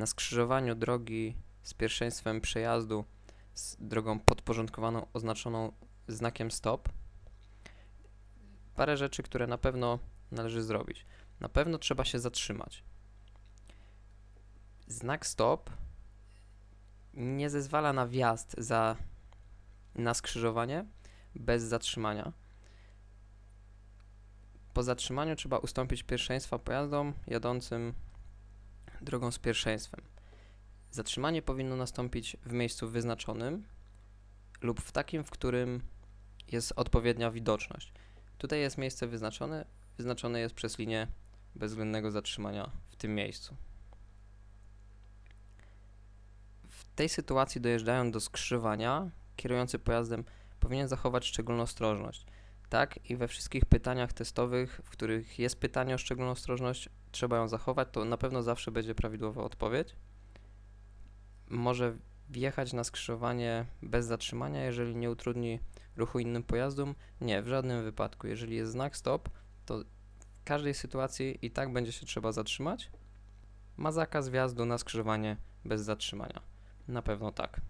na skrzyżowaniu drogi z pierwszeństwem przejazdu z drogą podporządkowaną oznaczoną znakiem stop, parę rzeczy, które na pewno należy zrobić. Na pewno trzeba się zatrzymać. Znak stop nie zezwala na wjazd za, na skrzyżowanie bez zatrzymania. Po zatrzymaniu trzeba ustąpić pierwszeństwa pojazdom jadącym drogą z pierwszeństwem. Zatrzymanie powinno nastąpić w miejscu wyznaczonym lub w takim, w którym jest odpowiednia widoczność. Tutaj jest miejsce wyznaczone, wyznaczone jest przez linię bezwzględnego zatrzymania w tym miejscu. W tej sytuacji dojeżdżając do skrzyżowania, kierujący pojazdem powinien zachować szczególną ostrożność. Tak i we wszystkich pytaniach testowych, w których jest pytanie o szczególną ostrożność, trzeba ją zachować, to na pewno zawsze będzie prawidłowa odpowiedź. Może wjechać na skrzyżowanie bez zatrzymania, jeżeli nie utrudni ruchu innym pojazdom? Nie, w żadnym wypadku. Jeżeli jest znak stop, to w każdej sytuacji i tak będzie się trzeba zatrzymać. Ma zakaz wjazdu na skrzyżowanie bez zatrzymania. Na pewno tak.